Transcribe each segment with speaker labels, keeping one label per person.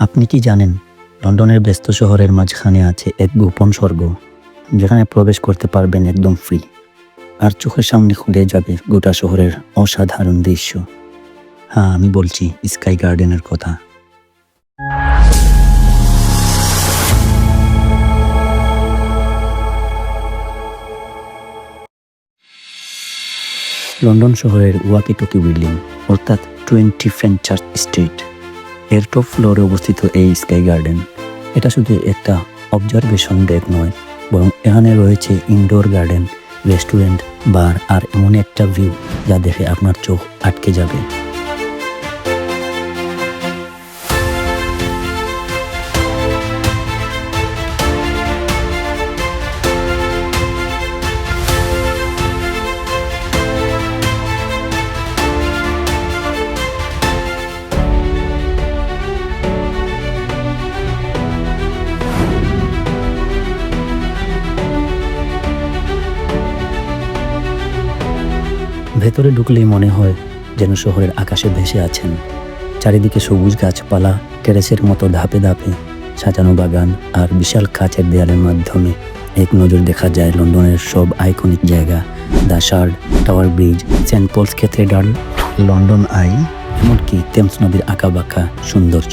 Speaker 1: আপনি কি জানেন, লন্ডনের ব্যস্ত শহরের মাঝখানে আছে এক গোপন স্বর্গ, যেখানে প্রবেশ করতে পারবেন একদম ফ্রি আর চোখের সামনে খুলে যাবে গোটা শহরের অসাধারণ দৃশ্য। হ্যাঁ আমি বলছি, স্কাই গার্ডেনের কথা। লন্ডন শহরের ওয়াকি ওয়াকিটকি বিল্ডিং, অর্থাৎ টোয়েন্টি ফেনচার্চ স্ট্রিট। এর টপ ফ্লোরে অবস্থিত এই স্কাই গার্ডেন, এটা শুধু একটা অবজারভেশন ডেক নয়, বরং এখানে রয়েছে ইনডোর গার্ডেন রেস্টুরেন্ট বার আর এমন একটা ভিউ যা দেখে আপনার চোখ আটকে যাবে। ভেতরে ঢুকলেই মনে হয় যেন শহরের আকাশে ভেসে আছেন। চারিদিকে সবুজ গাছপালা, টেরেসের মতো ধাপে ধাপে সাজানো বাগান আর বিশাল কাচের দেয়ালের মাধ্যমে এক নজর দেখা যায় লন্ডনের সব আইকনিক জায়গা। The Shard, Tower Bridge, Saint Paul's Cathedral, London Eye, এমনকি টেমস নদীর আঁকাবাঁকা সৌন্দর্য।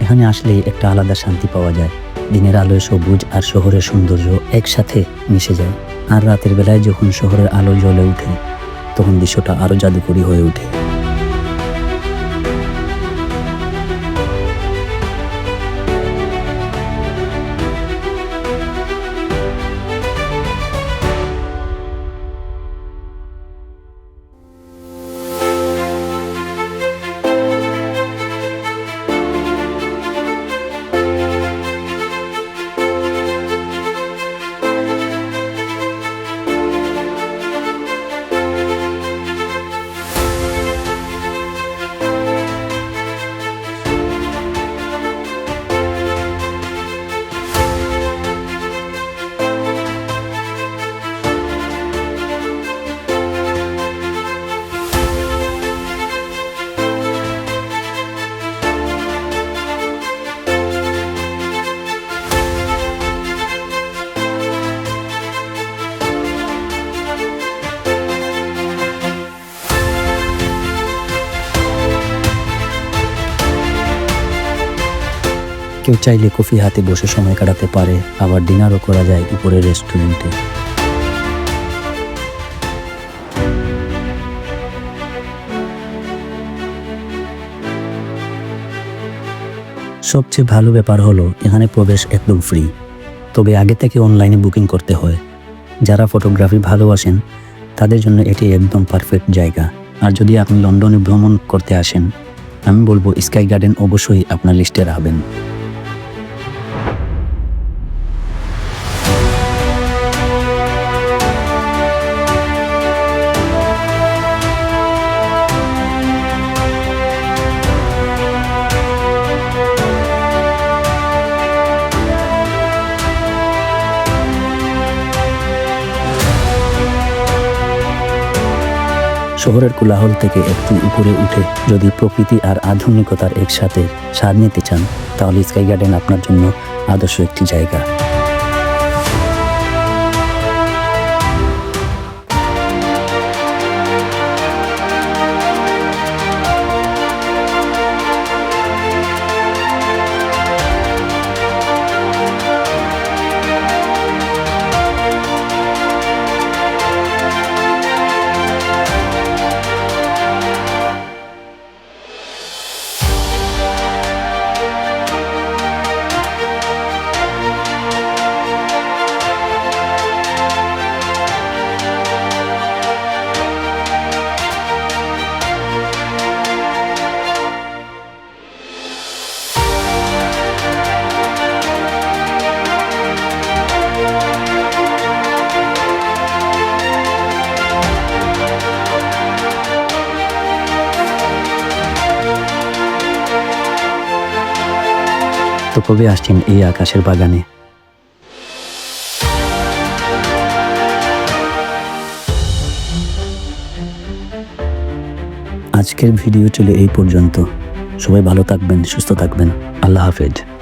Speaker 1: এখানে আসলে একটা আলাদা শান্তি পাওয়া যায়। দিনের আলোয় সবুজ আর শহরের সৌন্দর্য একসাথে মিশে যায়। আর রাতের বেলায় যখন শহরের আলো জ্বলে ওঠে তখন দৃশ্যটা আরও জাদুকরী হয়ে ওঠে। কেউ চাইলে কফি হাতে বসে সময় কাটাতে পারে। আবার ডিনারও করা যায় উপরের রেস্টুরেন্টে। সবচেয়ে ভালো ব্যাপার হলো, এখানে প্রবেশ একদম ফ্রি তবে আগে থেকে অনলাইনে বুকিং করতে হয়। যারা ফটোগ্রাফি ভালোবাসেন তাদের জন্য এটি একদম পারফেক্ট জায়গা। আর যদি আপনি লন্ডনে ভ্রমণ করতে আসেন, আমি বলব স্কাই গার্ডেন অবশ্যই আপনার লিস্টে রাখবেন। শহরের কোলাহল থেকে একটু উপরে উঠে যদি প্রকৃতি আর আধুনিকতার একসাথে স্বাদ নিতে চান, তাহলে স্কাই গার্ডেন আপনার জন্য আদর্শ একটি জায়গা। কবে আসছেন এই আকাশের বাগানে। আজকের ভিডিও চলে এই পর্যন্ত। সবাই ভালো থাকবেন, সুস্থ থাকবেন। আল্লাহ হাফেজ।